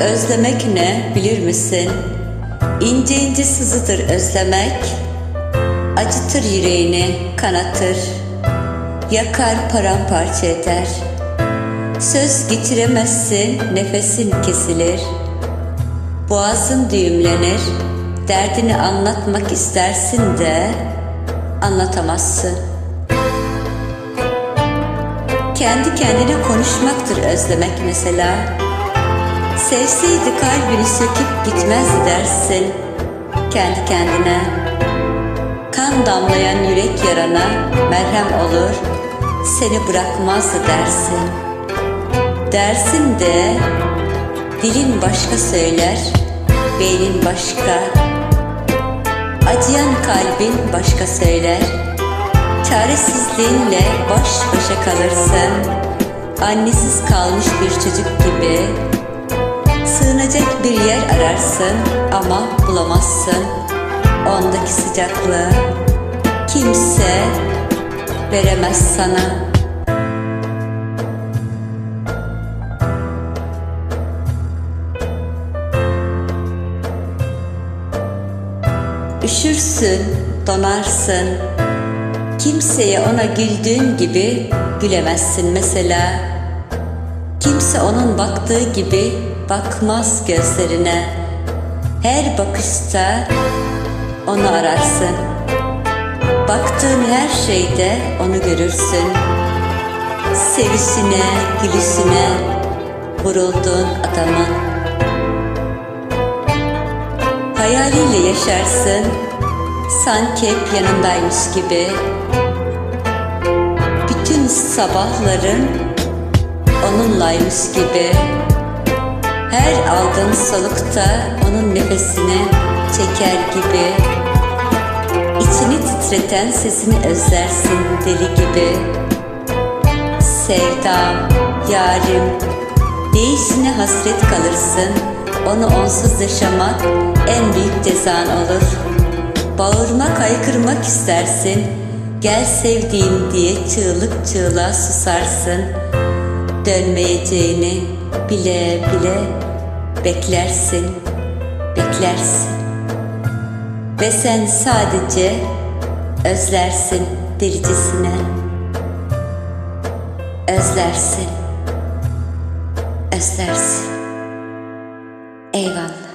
Özlemek ne bilir misin? İnce ince sızıdır özlemek. Acıtır yüreğini, kanatır. Yakar paramparça eder. Söz getiremezsin, nefesin kesilir. Boğazın düğümlenir. Derdini anlatmak istersin de anlatamazsın. Kendi kendine konuşmaktır özlemek mesela. Sevseydi kalbini söküp gitmezdi dersin kendi kendine. Kan damlayan yürek yarana merhem olur, seni bırakmazdı dersin. Dersin de dilin başka söyler, beynin başka. Acıyan kalbin başka söyler. Çaresizliğinle baş başa kalırsın. Annesiz kalmış bir çocuk gibi Sığınacak bir yer ararsın ama bulamazsın. Ondaki sıcaklığı kimse veremez sana. Üşürsün, donarsın. Kimseye ona güldüğün gibi gülemezsin mesela. Kimse onun baktığı gibi bakmaz gözlerine. Her bakışta onu ararsın. Baktığın her şeyde onu görürsün. Sevişine, gülüşüne vurulduğun adamın. Hayaliyle yaşarsın, sanki hep yanındaymış gibi. Bütün sabahların onunlaymış gibi. Her aldığın solukta onun nefesini çeker gibi. İçini titreten sesini özlersin deli gibi. Sevdam, yarim, değişine hasret kalırsın. Onu onsuz yaşamak en büyük cezan olur. Bağırmak, haykırmak istersin. Gel sevdiğim diye çığlık çığlığa susarsın. Dönmeyeceğini bile bile beklersin, beklersin. Ve sen sadece özlersin delicesine. Özlersin, özlersin. Eyvallah.